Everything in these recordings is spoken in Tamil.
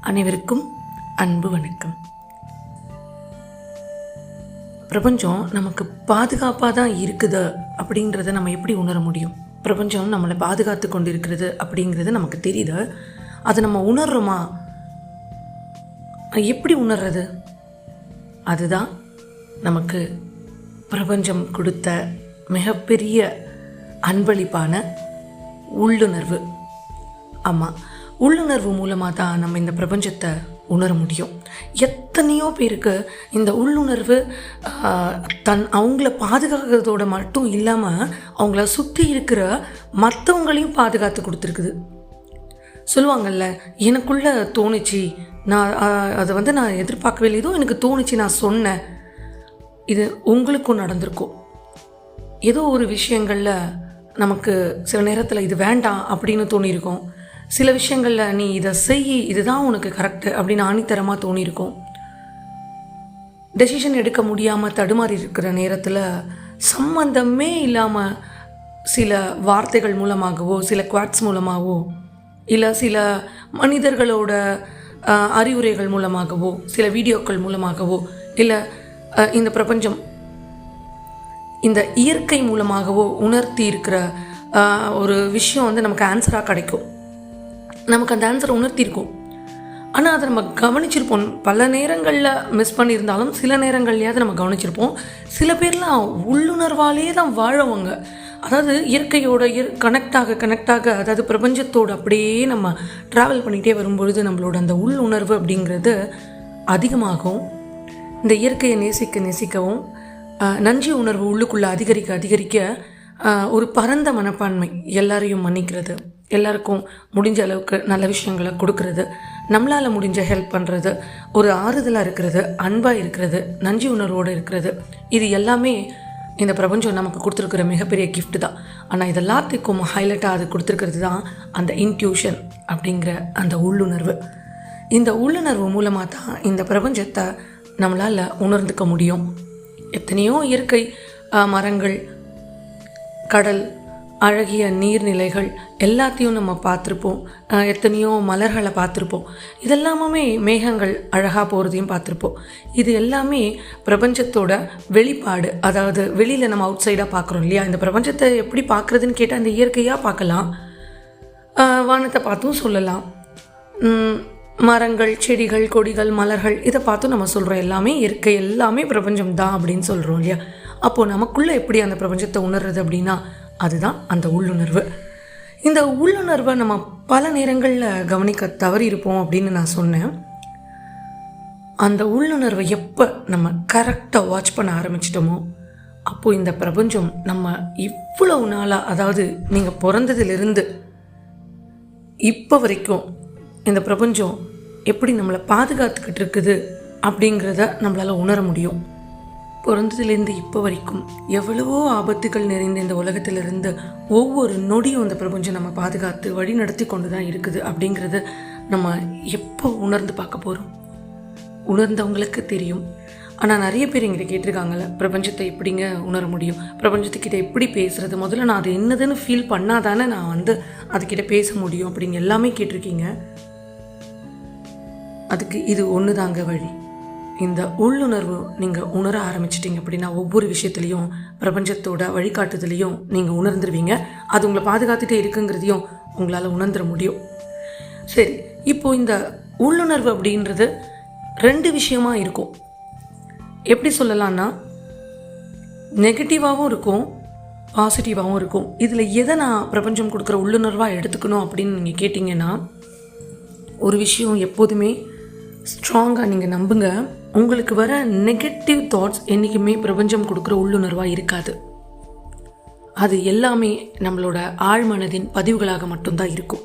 அனைவருக்கும் அன்பு வணக்கம். பிரபஞ்சம் நமக்கு பாதுகாப்பாக தான் இருக்குது அப்படின்றத நம்ம எப்படி உணர முடியும்? பிரபஞ்சம் நம்மளை பாதுகாத்து கொண்டு இருக்கிறது அப்படிங்கிறது நமக்கு தெரியுது? அதை நம்ம உணர்றோமா? எப்படி உணர்றது? அதுதான் நமக்கு பிரபஞ்சம் கொடுத்த மிகப்பெரிய அன்பளிப்பான உள்ளுணர்வு. ஆமாம் உள்ளுணர்வு மூலமாக தான் நம்ம இந்த பிரபஞ்சத்தை உணர முடியும். எத்தனையோ பேருக்கு இந்த உள்ளுணர்வு தன் அவங்கள பாதுகாக்கிறதோட மட்டும் இல்லாமல் அவங்கள சுற்றி இருக்கிற மற்றவங்களையும் பாதுகாத்து கொடுத்துருக்குது. சொல்லுவாங்கல்ல எனக்குள்ள தோணுச்சு நான் அதை வந்து நான் எதிர்பார்க்கவே இல்லை. ஏதோ எனக்கு தோணுச்சு நான் சொன்னேன். இது உங்களுக்கும் நடந்திருக்கும். ஏதோ ஒரு விஷயங்களில் நமக்கு சில நேரத்தில் இது வேண்டாம் அப்படின்னு தோணியிருக்கோம். சில விஷயங்களில் நீ இதை செய் இதுதான் உனக்கு கரெக்டு அப்படின்னு ஆணித்தரமாக தோணியிருக்கும். டெசிஷன் எடுக்க முடியாமல் தடுமாறி இருக்கிற நேரத்தில் சம்பந்தமே இல்லாமல் சில வார்த்தைகள் மூலமாகவோ சில குவாட்ஸ் மூலமாகவோ இல்லை சில மனிதர்களோட அறிவுரைகள் மூலமாகவோ சில வீடியோக்கள் மூலமாகவோ இல்லை இந்த பிரபஞ்சம் இந்த இயற்கை மூலமாகவோ உணர்த்தி இருக்கிற ஒரு விஷயம் வந்து நமக்கு ஆன்சராக கிடைக்கும். நமக்கு அந்த ஆன்சரை உணர்த்தியிருக்கும் ஆனால் அதை நம்ம கவனிச்சிருப்போம். பல நேரங்களில் மிஸ் பண்ணியிருந்தாலும் சில நேரங்கள்லையாவது நம்ம கவனிச்சிருப்போம். சில பேர்லாம் உள்ளுணர்வாலே தான் வாழவங்க. அதாவது இயற்கையோட இயற் கனெக்ட் ஆக கனெக்ட் ஆக அதாவது பிரபஞ்சத்தோடு அப்படியே நம்ம ட்ராவல் பண்ணிகிட்டே வரும்பொழுது நம்மளோட அந்த உள்ளுணர்வு அப்படிங்கிறது அதிகமாகும். இந்த இயற்கையை நேசிக்க நேசிக்கவும் நன்றி உணர்வு உள்ளுக்குள்ளே அதிகரிக்க அதிகரிக்க ஒரு பரந்த மனப்பான்மை எல்லாரையும் மன்னிக்கிறது. எல்லாருக்கும் முடிஞ்ச அளவுக்கு நல்ல விஷயங்களை கொடுக்கறது நம்மளால் முடிஞ்ச ஹெல்ப் பண்ணுறது ஒரு ஆறுதலாக இருக்கிறது அன்பாக இருக்கிறது நன்றி உணர்வோடு இருக்கிறது. இது எல்லாமே இந்த பிரபஞ்சம் நமக்கு கொடுத்துருக்குற மிகப்பெரிய கிஃப்ட் தான். ஆனால் இது எல்லாத்துக்கும் ஹைலைட்டாக அது கொடுத்துருக்கிறது தான் அந்த இன்ட்யூஷன் அப்படிங்கிற அந்த உள்ளுணர்வு. இந்த உள்ளுணர்வு மூலமாக தான் இந்த பிரபஞ்சத்தை நம்மளால் உணர்ந்துக்க முடியும். எத்தனையோ இயற்கை மரங்கள் கடல் அழகிய நீர்நிலைகள் எல்லாத்தையும் நம்ம பார்த்துருப்போம். எத்தனையோ மலர்களை பார்த்துருப்போம். இதெல்லாமே மேகங்கள் அழகாக போகிறதையும் பார்த்துருப்போம். இது எல்லாமே பிரபஞ்சத்தோட வெளிப்பாடு. அதாவது வெளியில் நம்ம அவுட் சைடாக பார்க்குறோம் இல்லையா? இந்த பிரபஞ்சத்தை எப்படி பார்க்குறதுன்னு கேட்டால் இந்த இயற்கையாக பார்க்கலாம். வானத்தை பார்த்தும் சொல்லலாம். மரங்கள் செடிகள் கொடிகள் மலர்கள் இதை பார்த்தும் நம்ம சொல்கிறோம் எல்லாமே இயற்கை எல்லாமே பிரபஞ்சம் தான் அப்படின்னு சொல்கிறோம் இல்லையா? அப்போது நமக்குள்ளே எப்படி அந்த பிரபஞ்சத்தை உணர்றது அப்படின்னா அதுதான் அந்த உள்ளுணர்வு. இந்த உள்ளுணர்வை நம்ம பல நேரங்களில் கவனிக்க தவறியிருப்போம் அப்படின்னு நான் சொன்னேன். அந்த உள்ளுணர்வை எப்போ நம்ம கரெக்டாக வாட்ச் பண்ண ஆரம்பிச்சிட்டோமோ அப்போது இந்த பிரபஞ்சம் நம்ம இவ்வளவு நாளாக அதாவது நீங்கள் பிறந்ததுலேருந்து இப்போ வரைக்கும் இந்த பிரபஞ்சம் எப்படி நம்மளை பாதுகாத்துக்கிட்டு இருக்குது அப்படிங்கிறத நம்மளால் உணர முடியும். பிறந்ததுலேருந்து இப்போ வரைக்கும் எவ்வளவோ ஆபத்துகள் நிறைந்த இந்த உலகத்திலிருந்து ஒவ்வொரு நொடியும் இந்த பிரபஞ்சம் நம்ம பாதுகாத்து வழி நடத்தி கொண்டு தான் இருக்குது அப்படிங்கிறத நம்ம எப்போ உணர்ந்து பார்க்க போகிறோம் உணர்ந்தவங்களுக்கு தெரியும். ஆனால் நிறைய பேர் எங்கிட்ட கேட்டிருக்காங்கல்ல பிரபஞ்சத்தை எப்படிங்க உணர முடியும்? பிரபஞ்சத்துக்கிட்ட எப்படி பேசுறது? முதல்ல நான் அது என்னதுன்னு ஃபீல் பண்ணாதானே நான் வந்து அதுக்கிட்ட பேச முடியும்? அப்படிங்க எல்லாமே கேட்டிருக்கீங்க. அதுக்கு இது ஒன்று தாங்க வழி. இந்த உள்ளுணர்வு நீங்கள் உணர ஆரம்பிச்சிட்டிங்க அப்படின்னா ஒவ்வொரு விஷயத்துலையும் பிரபஞ்சத்தோட வழிகாட்டுதலையும் நீங்கள் உணர்ந்துருவீங்க. அது உங்களை பாதுகாத்துட்டே இருக்குங்கிறதையும் உங்களால் உணர்ந்துட முடியும். சரி இப்போ இந்த உள்ளுணர்வு அப்படின்றது ரெண்டு விஷயமா இருக்கும். எப்படி சொல்லலாம்னா நெகட்டிவாகவும் இருக்கும் பாசிட்டிவாகவும் இருக்கும். இதில் எதை நான் பிரபஞ்சம் கொடுக்குற உள்ளுணர்வாக எடுத்துக்கணும் அப்படின்னு நீங்கள் கேட்டிங்கன்னா ஒரு விஷயம் எப்போதுமே ஸ்ட்ராங்காக நீங்கள் நம்புங்க. உங்களுக்கு வர நெகட்டிவ் தாட்ஸ் என்றைக்குமே பிரபஞ்சம் கொடுக்குற உள்ளுணர்வாக இருக்காது. அது எல்லாமே நம்மளோட ஆழ்மனதின் பதிவுகளாக மட்டும்தான் இருக்கும்.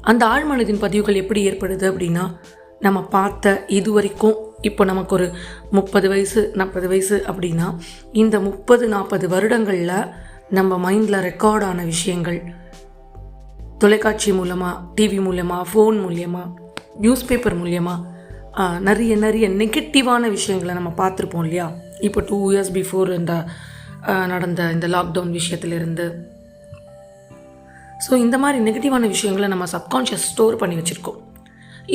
அந்த ஆழ்மனதின் பதிவுகள் எப்படி ஏற்படுது அப்படின்னா நம்ம பார்த்த இது வரைக்கும் இப்போ நமக்கு ஒரு முப்பது வயசு நாற்பது வயசு அப்படின்னா இந்த முப்பது நாற்பது வருடங்களில் நம்ம மைண்டில் ரெக்கார்ட் ஆன விஷயங்கள் தொலைக்காட்சி மூலமாக டிவி மூலமாக ஃபோன் மூலியமாக நியூஸ் பேப்பர் மூலியமாக நிறைய நிறைய நெகட்டிவான விஷயங்களை நம்ம பார்த்துருப்போம் இல்லையா? இப்போ டூ இயர்ஸ் பிஃபோர் இந்த நடந்த இந்த லாக்டவுன் விஷயத்துலேருந்து. ஸோ இந்த மாதிரி நெகட்டிவான விஷயங்களை நம்ம சப்கான்ஷியஸ் ஸ்டோர் பண்ணி வச்சுருக்கோம்.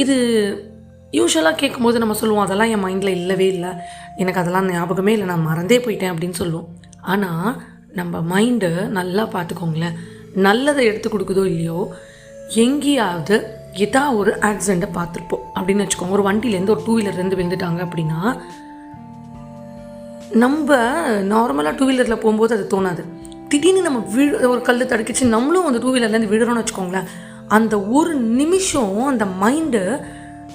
இது யூஸ்வலாக கேட்கும்போது நம்ம சொல்லுவோம் அதெல்லாம் என் மைண்டில் இல்லவே இல்லை. எனக்கு அதெல்லாம் ஞாபகமே இல்லை. நான் மறந்தே போயிட்டேன் அப்படின்னு சொல்லுவோம். ஆனால் நம்ம மைண்டு நல்லா பார்த்துக்கோங்களேன். நல்லதை எடுத்து கொடுக்குதோ இல்லையோ எங்கேயாவது எதா ஒரு ஆக்சிடெண்ட்டை பார்த்துருப்போம். அப்படின்னு வச்சுக்கோங்க. ஒரு வண்டியிலேருந்து ஒரு டூ வீலர்லேருந்து விழுந்துட்டாங்க அப்படின்னா நம்ம நார்மலாக டூ வீலரில் போகும்போது அது தோணாது. திடீர்னு நம்ம விழு ஒரு கல் தடுக்கிச்சு நம்மளும் அந்த டூ வீலர்லேருந்து விழுறோம்னு வச்சுக்கோங்களேன். அந்த ஒரு நிமிஷம் அந்த மைண்டு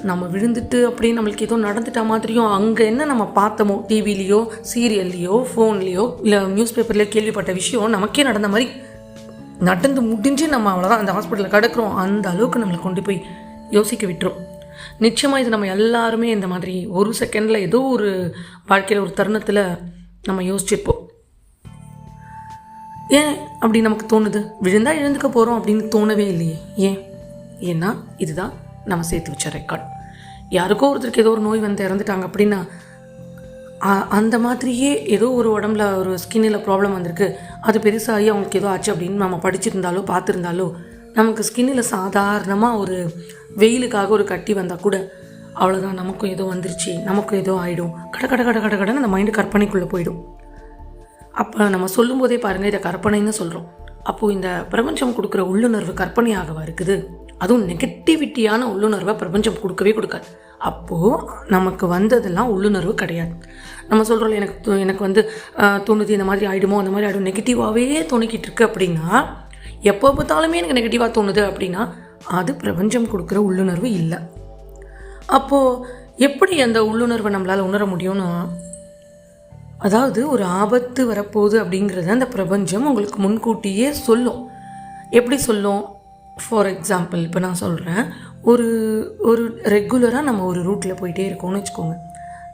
நம்ம விழுந்துட்டு அப்படியே நம்மளுக்கு ஏதோ நடந்துட்ட மாதிரியும் அங்கே என்ன நம்ம பார்த்தோமோ டிவிலேயோ சீரியல்லையோ ஃபோன்லேயோ இல்லை நியூஸ் பேப்பர்லேயோ கேள்விப்பட்ட விஷயம் நமக்கே நடந்த மாதிரி நடந்து முடிஞ்சு நம்ம அவ்வளோதான் அந்த ஹாஸ்பிட்டலில் கிடக்கிறோம். அந்த அளவுக்கு நம்மளை கொண்டு போய் யோசிக்க விட்டுரும். நிச்சயமாக இது நம்ம எல்லாருமே இந்த மாதிரி ஒரு செகண்டில் ஏதோ ஒரு வாழ்க்கையில் ஒரு தருணத்தில் நம்ம யோசிச்சிருப்போம். ஏன் அப்படி நமக்கு தோணுது? விழுந்தா எழுந்துக்க போகிறோம் அப்படின்னு தோணவே இல்லையே. ஏன்? ஏன்னா இதுதான் நம்ம சேர்த்து வச்ச ரெக்கார்ட் யாருக்கோ ஒருத்தருக்கு ஏதோ ஒரு நோய் வந்து இறந்துட்டாங்க அப்படின்னா அந்த மாதிரியே ஏதோ ஒரு உடம்புல ஒரு ஸ்கின்னில் ப்ராப்ளம் வந்திருக்கு. அது பெருசாகி அவங்களுக்கு ஏதோ ஆச்சு அப்படின்னு நம்ம படிச்சிருந்தாலோ பார்த்துருந்தாலோ நமக்கு ஸ்கின்னில் சாதாரணமாக ஒரு வெயிலுக்காக ஒரு கட்டி வந்தால் கூட அவ்வளோதான் நமக்கும் ஏதோ வந்துருச்சு நமக்கும் ஏதோ ஆகிடும் கட கட கட கட கடன்னு அந்த மைண்டு கற்பனைக்குள்ளே போயிடும். அப்போ நம்ம சொல்லும்போதே பாருங்கள் இதை கற்பனைன்னு சொல்கிறோம் அப்போது இந்த பிரபஞ்சம் கொடுக்குற உள்ளுணர்வு கற்பனையாகவா இருக்குது? அதுவும் நெகட்டிவிட்டியான உள்ளுணர்வை பிரபஞ்சம் கொடுக்கவே கொடுக்காது. அப்போது நமக்கு வந்ததெல்லாம் உள்ளுணர்வு கிடையாது. நம்ம சொல்கிறோம் எனக்கு தோ- எனக்கு வந்து தோணுது இந்த மாதிரி ஆகிடுமோ அந்த மாதிரி ஆகிடும் நெகட்டிவாகவே தோணிக்கிட்டு இருக்கு அப்படின்னா எப்போ பார்த்தாலுமே எனக்கு நெகட்டிவாக தோணுது அப்படின்னா அது பிரபஞ்சம் கொடுக்குற உள்ளுணர்வு இல்லை. அப்போது எப்படி அந்த உள்ளுணர்வை நம்மளால் உணர முடியும்னா அதாவது ஒரு ஆபத்து வரப்போகுது அப்படிங்கிறத அந்த பிரபஞ்சம் உங்களுக்கு முன்கூட்டியே சொல்லும். எப்படி சொல்லும்? ஃபார் எக்ஸாம்பிள் இப்போ நான் சொல்கிறேன் ஒரு ஒரு ரெகுலராக நம்ம ஒரு ரூட்டில் போயிட்டே இருக்கோம்னு வச்சுக்கோங்க.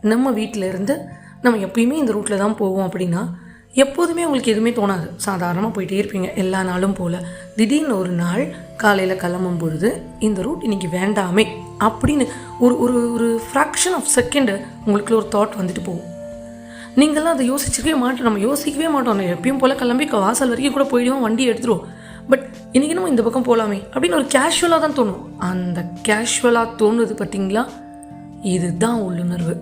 நம்ம வீட்டில் இருந்து நம்ம எப்பயுமே இந்த ரூட்டில் தான் போவோம் அப்படின்னா எப்போதுமே உங்களுக்கு எதுவுமே தோணாது. சாதாரணமாக போயிட்டே இருப்பீங்க எல்லா நாளும் போல். திடீர்னு ஒரு நாள் காலையில் கிளம்பும் பொழுது இந்த ரூட் இன்றைக்கி வேண்டாமே அப்படின்னு ஒரு ஒரு ஒரு ஃப்ராக்ஷன் ஆஃப் செகண்டு உங்களுக்குள்ள ஒரு தாட் வந்துட்டு போகும். நீங்களாம் அதை யோசிச்சிருக்கவே மாட்டோம். நம்ம யோசிக்கவே மாட்டோம். எப்பயும் போல் கிளம்பி க- வாசல் வரைக்கும் கூட போயிடுவோம் வண்டி எடுத்துருவோம் பட் இன்றைக்கி நம்ம இந்த பக்கம் போகலாமே அப்படின்னு ஒரு கேஷுவலாக தான் தோணும். அந்த கேஷுவலாக தோணுது பார்த்தீங்களா இதுதான் உள்ளுணர்வு.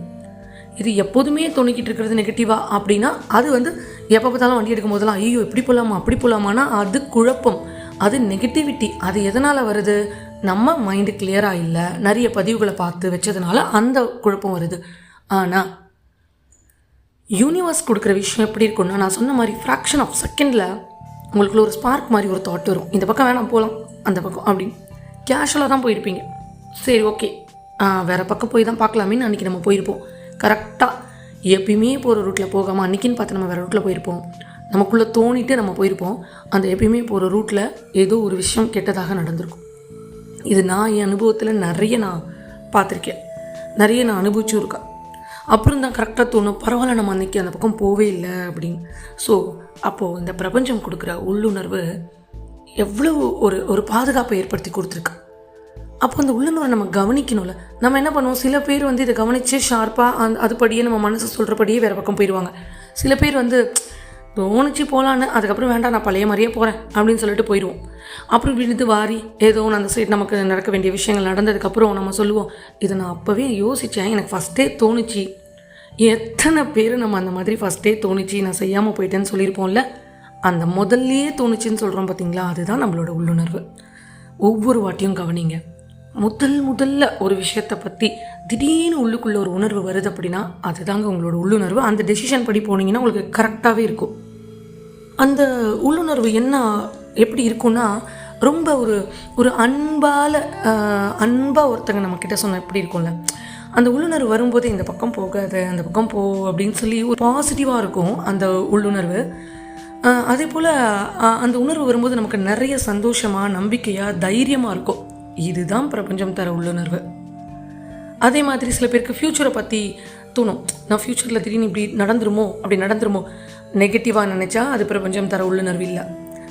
இது எப்போதுமே தோணிக்கிட்டு இருக்கிறது நெகட்டிவாக அப்படின்னா அது வந்து எப்போ பார்த்தாலும் வண்டி எடுக்கும் போதெல்லாம் ஐயோ இப்படி போகலாமா அப்படி போகலாமான்னா அது குழப்பம். அது நெகட்டிவிட்டி அது எதனால் வருது? நம்ம மைண்டு கிளியராக இல்லை. நிறைய பதிவுகளை பார்த்து வச்சதுனால அந்த குழப்பம் வருது. ஆனால் யூனிவர்ஸ் கொடுக்குற விஷயம் எப்படி இருக்கும்னா நான் சொன்ன மாதிரி ஃப்ராக்ஷன் ஆஃப் செகண்டில் உங்களுக்குள்ள ஒரு ஸ்பார்க் மாதிரி ஒரு தாட் வரும். இந்த பக்கம் வேணாம் போகலாம் அந்த பக்கம் அப்படின்னு கேஷுவலாக தான் போயிருப்பீங்க. சரி ஓகே வேறு பக்கம் போய் தான் பார்க்கலாமேன்னு அன்றைக்கி நம்ம போயிருப்போம். கரெக்டாக எப்பயுமே போகிற ரூட்டில் போகாமல் அன்றைக்கின்னு பார்த்து நம்ம வேறு ரூட்டில் போயிருப்போம். நமக்குள்ளே தோணிட்டு நம்ம போயிருப்போம். அந்த எப்பயுமே போகிற ரூட்டில் ஏதோ ஒரு விஷயம் கெட்டதாக நடந்திருக்கும். இது நான் என் அனுபவத்தில் நிறைய நான் பார்த்துருக்கேன். நிறைய நான் அனுபவிச்சும் இருக்கேன் அப்புறம் தான் கரெக்டாக தோணும். பரவாயில்ல நம்ம அன்னைக்கு அந்த பக்கம் போவே இல்லை அப்படின்னு. ஸோ அப்போது இந்த பிரபஞ்சம் கொடுக்குற உள்ளுணர்வு எவ்வளவு ஒரு ஒரு பாதுகாப்பை ஏற்படுத்தி கொடுத்துருக்கு. அப்போ அந்த உள்ளுணர்வை நம்ம கவனிக்கணும்ல. நம்ம என்ன பண்ணுவோம்? சில பேர் வந்து இதை கவனித்து ஷார்ப்பாக அந்த அதுபடியே நம்ம மனசு சொல்கிறபடியே வேறு பக்கம் போயிடுவாங்க. சில பேர் வந்து தோணுச்சு போகலான்னு அதுக்கப்புறம் வேண்டாம் நான் பழைய மாதிரியே போகிறேன் அப்படின்னு சொல்லிட்டு போயிடுவோம் அப்புறம் விழுந்து வாரி ஏதோ ஒன்று அந்த சைடு நமக்கு நடக்க வேண்டிய விஷயங்கள் நடந்ததுக்கப்புறம் நம்ம சொல்லுவோம் இதை நான் அப்போவே யோசித்தேன் எனக்கு ஃபஸ்ட்டே தோணுச்சு. எத்தனை பேர் நம்ம அந்த மாதிரி ஃபஸ்ட்டே தோணுச்சு நான் செய்யாமல் போயிட்டேன்னு சொல்லியிருப்போம்ல? அந்த முதல்லையே தோணுச்சுன்னு சொல்கிறோம் பார்த்தீங்களா அதுதான் நம்மளோட உள்ளுணர்வு. ஒவ்வொரு வாட்டியும் கவனிங்க. முதல் முதல்ல ஒரு விஷயத்தை பற்றி திடீர்னு உள்ளுக்குள்ள ஒரு உணர்வு வருது அப்படின்னா அதுதாங்க உங்களோட உள்ளுணர்வு. அந்த டெசிஷன் படி போனீங்கன்னா உங்களுக்கு கரெக்டாகவே இருக்கும். அந்த உள்ளுணர்வு என்ன எப்படி இருக்கும்னா ரொம்ப ஒரு ஒரு அன்பால் அன்பாக ஒருத்தங்க நம்மக்கிட்ட சொன்ன எப்படி இருக்கும்ல? அந்த உள்ளுணர்வு வரும்போது இந்த பக்கம் போகாத அந்த பக்கம் போ அப்படின்னு சொல்லி ஒரு பாசிட்டிவாக இருக்கும் அந்த உள்ளுணர்வு. அதே போல் அந்த உணர்வு வரும்போது நமக்கு நிறைய சந்தோஷமாக நம்பிக்கையாக தைரியமாக இருக்கும். இதுதான் பிரபஞ்சம் தர உள்ளுணர்வு. அதே மாதிரி சில பேருக்கு ஃப்யூச்சரை பற்றி தோணும். நான் ஃப்யூச்சரில் திடீர்னு இப்படி நடந்துருமோ அப்படி நடந்துருமோ நெகட்டிவாக நினச்சா அது பிரபஞ்சம் தர உள்ளுணர்வு இல்லை.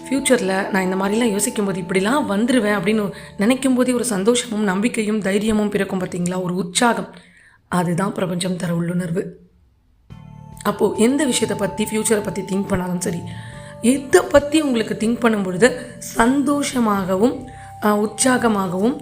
ஃப்யூச்சரில் நான் இந்த மாதிரிலாம் யோசிக்கும் போது இப்படிலாம் வந்துடுவேன் அப்படின்னு நினைக்கும் போதே ஒரு சந்தோஷமும் நம்பிக்கையும் தைரியமும் பிறக்கும் பார்த்தீங்களா? ஒரு உற்சாகம். அதுதான் பிரபஞ்சம் தர உள்ளுணர்வு. அப்போது எந்த விஷயத்தை பற்றி ஃப்யூச்சரை பற்றி திங்க் பண்ணாலும் சரி எதை பற்றி உங்களுக்கு திங்க் பண்ணும் பொழுது சந்தோஷமாகவும் உற்சாகமாகவும்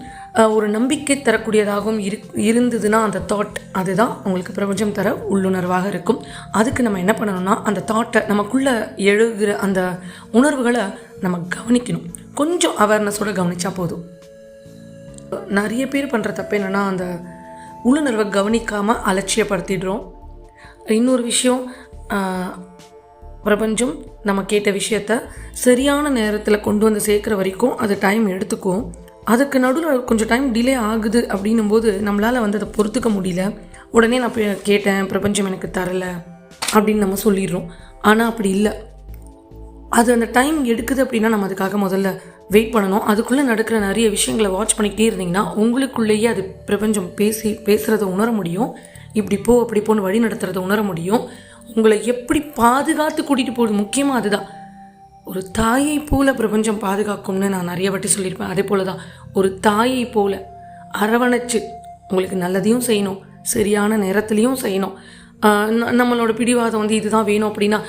ஒரு நம்பிக்கை தரக்கூடியதாகவும் இரு இருந்ததுன்னா அந்த தாட் அதுதான் உங்களுக்கு பிரபஞ்சம் தர உள்ளுணர்வாக இருக்கும். அதுக்கு நம்ம என்ன பண்ணணும்னா அந்த தாட்டை நமக்குள்ளே எழுகிற அந்த உணர்வுகளை நம்ம கவனிக்கணும். கொஞ்சம் அவேர்னஸோட கவனித்தா போதும். நிறைய பேர் பண்ணுற தப்பு என்னென்னா அந்த உள்ளுணர்வை கவனிக்காமல் அலட்சியப்படுத்திடுறோம். இன்னொரு விஷயம் பிரபஞ்சம் நம்ம கேட்ட விஷயத்த சரியான நேரத்தில் கொண்டு வந்து சேர்க்குற வரைக்கும் அது டைம் எடுத்துக்கும். அதுக்கு நடுவில் கொஞ்சம் டைம் டிலே ஆகுது அப்படின்னும் போது நம்மளால் வந்து அதை பொறுத்துக்க முடியல. உடனே நான் போய் கேட்டேன் பிரபஞ்சம் எனக்கு தரல அப்படின்னு நம்ம சொல்லிடுறோம். ஆனால் அப்படி இல்லை. அது அந்த டைம் எடுக்குது அப்படின்னா நம்ம அதுக்காக முதல்ல வெயிட் பண்ணணும். அதுக்குள்ளே நடக்கிற நிறைய விஷயங்களை வாட்ச் பண்ணிக்கிட்டே இருந்தீங்கன்னா உங்களுக்குள்ளேயே அது பிரபஞ்சம் பேசி பேசுகிறத உணர முடியும். இப்படி போ அப்படி போன்னு வழி நடத்துகிறத உணர முடியும். உங்களை எப்படி பாதுகாத்து கூட்டிகிட்டு போகுது? முக்கியமாக அதுதான். ஒரு தாயை போல பிரபஞ்சம் பாதுகாக்கும்னு நான் நிறைய வாட்டி சொல்லியிருப்பேன். அதே போல தான் ஒரு தாயை போல அரவணைச்சு உங்களுக்கு நல்லதையும் செய்யணும் சரியான நேரத்துலையும் செய்யணும். நம்மளோட பிடிவாதம் வந்து இதுதான் வேணும் அப்படின்னா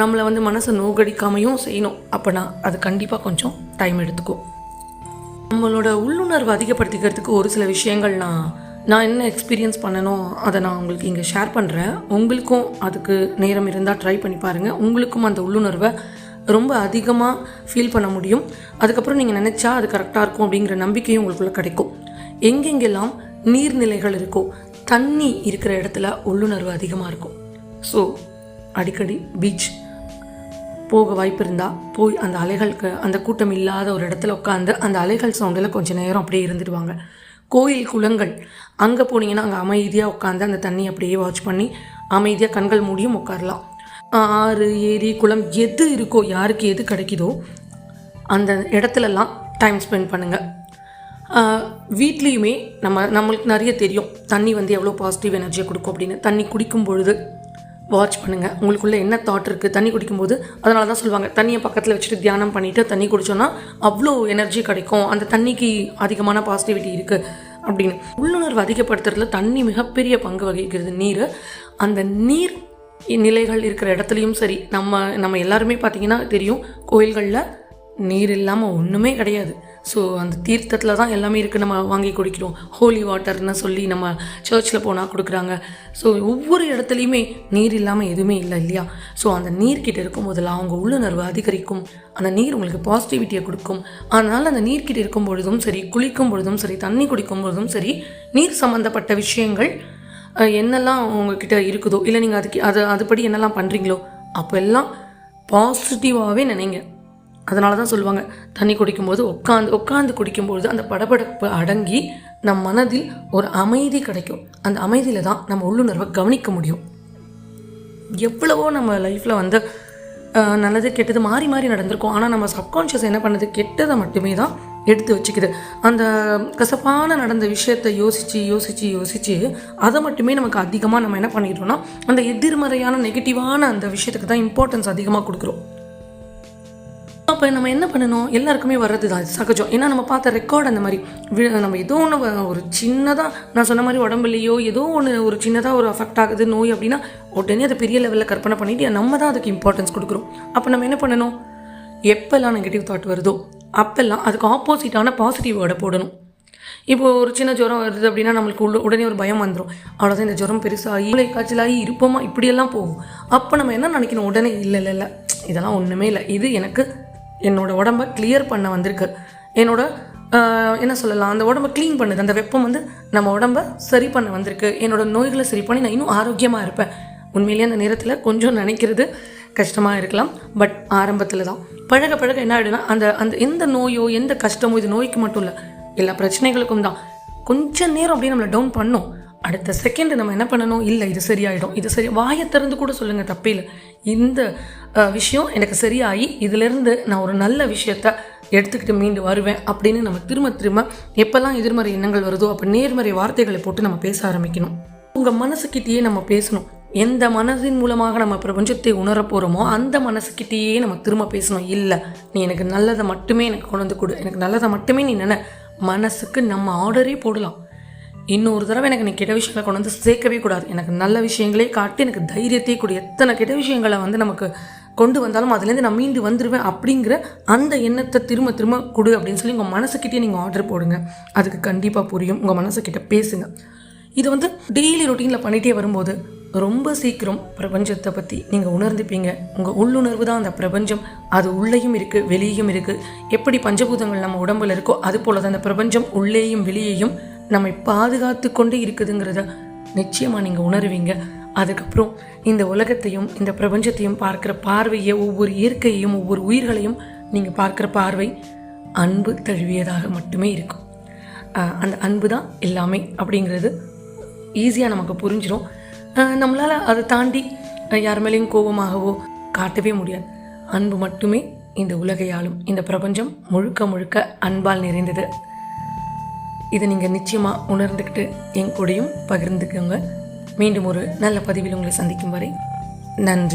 நம்மளை வந்து மனசை நோகடிக்காமையும் செய்யணும். அப்போனா அது கண்டிப்பாக கொஞ்சம் டைம் எடுத்துக்கும். நம்மளோட உள்ளுணர்வு அதிகப்படுத்திக்கிறதுக்கு ஒரு சில விஷயங்கள் நான் நான் என்ன எக்ஸ்பீரியன்ஸ் பண்ணனோ அதை நான் உங்களுக்கு இங்கே ஷேர் பண்ணுறேன் உங்களுக்கும் அதுக்கு நேரம் இருந்தால் ட்ரை பண்ணி பாருங்கள் உங்களுக்கும் அந்த உள்ளுணர்வை ரொம்ப அதிகமாக ஃபீல் பண்ண முடியும். அதுக்கப்புறம் நீங்கள் நினச்சா அது கரெக்டாக இருக்கும் அப்படிங்கிற நம்பிக்கையும் உங்களுக்குள்ள கிடைக்கும். எங்கெங்கெல்லாம் நீர்நிலைகள் இருக்கோ தண்ணி இருக்கிற இடத்துல உள்ளுணர்வு அதிகமாக இருக்கும். ஸோ அடிக்கடி பீச் போக வாய்ப்பு இருந்தால் போய் அந்த அலைகளுக்கு அந்த கூட்டம் இல்லாத ஒரு இடத்துல உட்காந்து அந்த அலைகள் சவுண்டில் கொஞ்சம் நேரம் அப்படியே இருந்துடுவாங்க. கோயில் குளங்கள். அங்கே போனீங்கன்னா அங்கே அமைதியாக உட்காந்து அந்த தண்ணி அப்படியே வாட்ச் பண்ணி அமைதியாக கண்கள் மூடியும் உட்காரலாம். ஆறு ஏரி குளம் எது இருக்கோ யாருக்கு எது கிடைக்குதோ அந்த இடத்துலலாம் டைம் ஸ்பெண்ட் பண்ணுங்கள் வீட்லேயுமே நம்ம நம்மளுக்கு நிறைய தெரியும். தண்ணி வந்து எவ்வளோ பாசிட்டிவ் எனர்ஜியை கொடுக்கும் அப்படின்னு. தண்ணி குடிக்கும் பொழுது வாட்ச் பண்ணுங்கள் உங்களுக்குள்ளே என்ன தாட் இருக்குது தண்ணி குடிக்கும்போது அதனால தான் சொல்லுவாங்க. தண்ணியை பக்கத்தில் வச்சுட்டு தியானம் பண்ணிவிட்டு தண்ணி குடித்தோன்னா அவ்வளோ எனர்ஜி கிடைக்கும். அந்த தண்ணிக்கு அதிகமான பாசிட்டிவிட்டி இருக்குது அப்படின்னு. உள்ளுணர்வு அதிகப்படுத்துறதுல தண்ணி மிகப்பெரிய பங்கு வகிக்கிறது. நீர். அந்த நீர் நிலைகள் இருக்கிற இடத்துலையும் சரி நம்ம நம்ம எல்லாருமே பார்த்திங்கன்னா தெரியும் கோயில்களில் நீர் இல்லாமல் ஒன்றுமே கிடையாது. ஸோ அந்த தீர்த்தத்தில் தான் எல்லாமே இருக்குது நம்ம வாங்கி குடிக்கிறோம். ஹோலி வாட்டர்னு சொல்லி நம்ம சர்ச்சில் போனால் கொடுக்குறாங்க. ஸோ ஒவ்வொரு இடத்துலையுமே நீர் இல்லாமல் எதுவுமே இல்லை இல்லையா? ஸோ அந்த நீர்கிட்ட இருக்கும் போதெல்லாம் அவங்க உள்ளுணர்வு அதிகரிக்கும். அந்த நீர் உங்களுக்கு பாசிட்டிவிட்டியை கொடுக்கும். அதனால் அந்த நீர்கிட்ட இருக்கும் பொழுதும் சரி குளிக்கும் பொழுதும் சரி தண்ணி குடிக்கும் பொழுதும் சரி நீர் சம்மந்தப்பட்ட விஷயங்கள் என்னெல்லாம் உங்ககிட்ட இருக்குதோ இல்லை நீங்கள் அதுக்கு அது அதுபடி என்னெல்லாம் பண்ணுறீங்களோ அப்போ எல்லாம் பாசிட்டிவாகவே நினைங்க. அதனால தான் சொல்லுவாங்க தண்ணி குடிக்கும்போது உட்காந்து உட்காந்து குடிக்கும்பொழுது அந்த படபடப்பு அடங்கி நம் மனதில் ஒரு அமைதி கிடைக்கும். அந்த அமைதியில் தான் நம்ம உள்ளுணர்வை கவனிக்க முடியும். எவ்வளவோ நம்ம லைஃப்பில் வந்து நல்லது கெட்டது மாறி மாறி நடந்திருக்கும். ஆனால் நம்ம சப்கான்ஷியஸ் என்ன பண்ணுது? கெட்டதை மட்டுமே தான் எடுத்து வச்சுக்குது. அந்த கசப்பான நடந்த விஷயத்தை யோசித்து யோசித்து யோசித்து அதை மட்டுமே நமக்கு அதிகமாக நம்ம என்ன பண்ணிடுறோம்னா அந்த எதிர்மறையான நெகட்டிவான அந்த விஷயத்துக்கு தான் இம்பார்ட்டன்ஸ் அதிகமாக கொடுக்குறோம். அப்போ நம்ம என்ன பண்ணணும்? எல்லாருக்குமே வர்றது தான் சகஜம். ஏன்னா நம்ம பார்த்த ரெக்கார்ட் அந்த மாதிரி. நம்ம ஏதோ ஒன்று ஒரு சின்னதாக நான் சொன்ன மாதிரி உடம்புலையோ ஏதோ ஒன்று ஒரு சின்னதாக ஒரு அஃபெக்ட் ஆகுது நோய் அப்படின்னா உடனே அதை பெரிய லெவலில் கற்பனை பண்ணிவிட்டு நம்ம தான் அதுக்கு இம்பார்ட்டன்ஸ் கொடுக்குறோம். அப்போ நம்ம என்ன பண்ணணும்? எப்போல்லாம் நெகட்டிவ் தாட் வருதோ அப்போல்லாம் அதுக்கு ஆப்போசிட்டான பாசிட்டிவ் வேர்டை போடணும். இப்போது ஒரு சின்ன ஜுரம் வருது அப்படின்னா நம்மளுக்கு உள்ள உடனே ஒரு பயம் வந்துடும் அவ்வளோதான் இந்த ஜுரம் பெருசாகி மூளை காய்ச்சலாகி இருப்போமா? இப்படியெல்லாம் போகும். அப்போ நம்ம என்ன நினைக்கணும்? உடனே இல்லை இல்லை இல்லை. இதெல்லாம் ஒன்றுமே இல்லை. இது எனக்கு என்னோடய உடம்ப கிளியர் பண்ண வந்திருக்கு. என்னோட என்ன சொல்லலாம் அந்த உடம்ப க்ளீன் பண்ணுது. அந்த வெப்பம் வந்து நம்ம உடம்ப சரி பண்ண வந்திருக்கு. என்னோடய நோய்களை சரி பண்ணி நான் இன்னும் ஆரோக்கியமாக இருப்பேன். உண்மையிலேயே அந்த நேரத்தில் கொஞ்சம் நினைக்கிறது கஷ்டமாக இருக்கலாம். பட் ஆரம்பத்தில் தான். பழக பழக என்ன ஆகிடுனா அந்த அந்த எந்த நோயோ எந்த கஷ்டமோ இது நோய்க்கு மட்டும் இல்லை எல்லா பிரச்சனைகளுக்கும் தான். கொஞ்சம் நேரம் அப்படியே நம்மளை டவுன் பண்ணோம். அடுத்த செகண்ட் நம்ம என்ன பண்ணணும்? இல்லை இது சரியாயிடும். இது சரி வாயை திறந்து கூட சொல்லுங்கள் தப்பே இல்லை இந்த விஷயம் எனக்கு சரியாகி இதிலேருந்து நான் ஒரு நல்ல விஷயத்த எடுத்துக்கிட்டு மீண்டு வருவேன் அப்படின்னு நம்ம திரும்ப திரும்ப எப்போல்லாம் எதிர்மறை எண்ணங்கள் வருதோ அப்போ நேர்மறை வார்த்தைகளை போட்டு நம்ம பேச ஆரம்பிக்கணும். உங்கள் மனசுக்கிட்டேயே நம்ம பேசணும். எந்த மனதின் மூலமாக நம்ம பிரபஞ்சத்தை உணர போகிறோமோ அந்த மனசுக்கிட்டேயே நம்ம திரும்ப பேசணும். இல்லை நீ எனக்கு நல்லதை மட்டுமே எனக்கு கொண்டு வந்து கொடு. எனக்கு நல்லதை மட்டுமே நீ நினை. மனசுக்கு நம்ம ஆர்டரே போடலாம். இன்னொரு தடவை எனக்கு நீ கெட்ட விஷயங்களை கொண்டு வந்து சேர்க்கவே கூடாது. எனக்கு நல்ல விஷயங்களே காட்டி எனக்கு தைரியத்தையே கொடு. எத்தனை கெட்ட விஷயங்களை வந்து நமக்கு கொண்டு வந்தாலும் அதுலேருந்து நான் மீண்டு வந்துடுவேன் அப்படிங்கிற அந்த எண்ணத்தை திரும்ப திரும்ப கொடு அப்படின்னு சொல்லி உங்கள் மனசுக்கிட்டே நீங்கள் ஆர்டர் போடுங்க. அதுக்கு கண்டிப்பாக புரியும். உங்கள் மனசுக்கிட்ட பேசுங்க. இது வந்து டெய்லி ரொட்டீனில் பண்ணிகிட்டே வரும்போது ரொம்ப சீக்கிரம் பிரபஞ்சத்தை பற்றி நீங்கள் உணர்ந்துப்பீங்க. உங்கள் உள்ளுணர்வு தான் அந்த பிரபஞ்சம். அது உள்ளேயும் இருக்குது வெளியேயும் இருக்குது எப்படி பஞ்சபூதங்கள் நம்ம உடம்புல இருக்கோ அது போல தான் அந்த பிரபஞ்சம் உள்ளேயும் வெளியேயும் நம்மை பாதுகாத்து கொண்டு இருக்குதுங்கிறத நிச்சயமாக நீங்கள் உணருவீங்க. அதுக்கப்புறம் இந்த உலகத்தையும் இந்த பிரபஞ்சத்தையும் பார்க்குற பார்வையை ஒவ்வொரு இயற்கையையும் ஒவ்வொரு உயிர்களையும் நீங்கள் பார்க்குற பார்வை அன்பு தழுவியதாக மட்டுமே இருக்கும். அந்த அன்பு தான் எல்லாமே அப்படிங்கிறது ஈஸியாக நமக்கு புரிஞ்சிடும் நம்மளால் அதை தாண்டி யார் மேலேயும் கோபமாகவோ காட்டவே முடியாது. அன்பு மட்டுமே இந்த உலகையாலும் இந்த பிரபஞ்சம் முழுக்க முழுக்க அன்பால் நிறைந்தது. இதை நீங்கள் நிச்சயமாக உணர்ந்துக்கிட்டு என் கூடையும் பகிர்ந்துக்கோங்க. மீண்டும் ஒரு நல்ல பதிவில் உங்களை சந்திக்கும் வரை நன்றி.